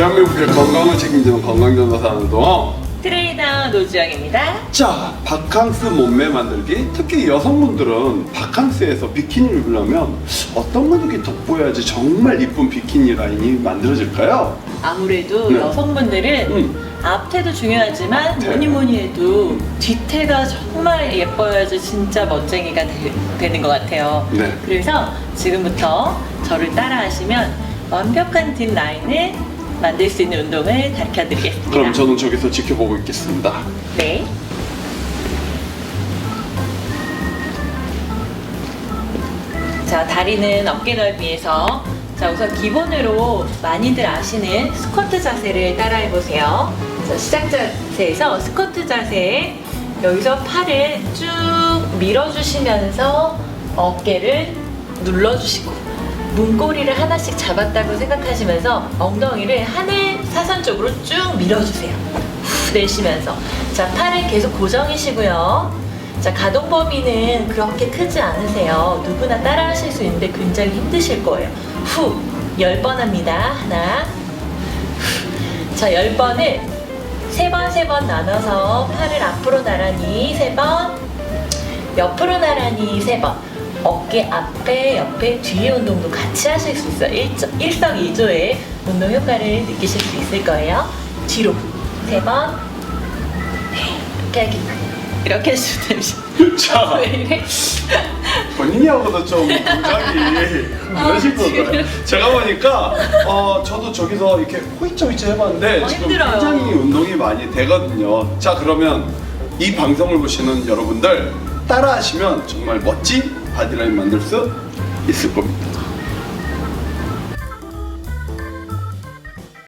대한민국의 건강을 책임지는 건강전도사 운동. 트레이너 노주영입니다. 자, 바캉스 몸매 만들기. 특히 여성분들은 바캉스에서 비키니를 입으려면 어떤 근육이 돋보여야지 정말 이쁜 비키니 라인이 만들어질까요? 아무래도 네. 여성분들은 음. 앞태도 중요하지만 네. 뭐니 뭐니 해도 뒤태가 정말 예뻐야지 진짜 멋쟁이가 되, 는것 같아요. 네. 그래서 지금부터 저를 따라하시면 완벽한 뒷 라인을 만들 수 있는 운동을 가르쳐 드리겠습니다. 그럼 저는 저기서 지켜보고 있겠습니다. 네. 자, 다리는 어깨 넓이에서 자, 우선 기본으로 많이들 아시는 스쿼트 자세를 따라해 보세요. 자, 시작 자세에서 스쿼트 자세에 여기서 팔을 쭉 밀어주시면서 어깨를 눌러주시고 문고리를 하나씩 잡았다고 생각하시면서 엉덩이를 하늘 사선 쪽으로 쭉 밀어주세요. 후 내쉬면서 자 팔은 계속 고정이시고요. 자 가동 범위는 그렇게 크지 않으세요. 누구나 따라 하실 수 있는데 굉장히 힘드실 거예요. 후 열 번 합니다. 하나. 후. 자 열 번을 세 번 세 번 나눠서 팔을 앞으로 나란히 세 번, 옆으로 나란히 세 번. 어깨 앞에, 옆에, 뒤에 운동도 같이 하실 수 있어요. 일석이조의 운동 효과를 느끼실 수 있을 거예요. 뒤로 세 번, 네, 이렇게 하기. 이렇게 해주면 됩니다. 자, 왜 이래? 본인이 하고도 좀 동작이 그러실 아, 거예요. 제가 보니까 어, 저도 저기서 이렇게 호이쩌호이쩌 해봤는데 어, 지금 힘들어요. 굉장히 운동이 많이 되거든요. 자 그러면 이 방송을 보시는 여러분들 따라하시면 정말 멋진 바디라인 만들 수 있을 겁니다.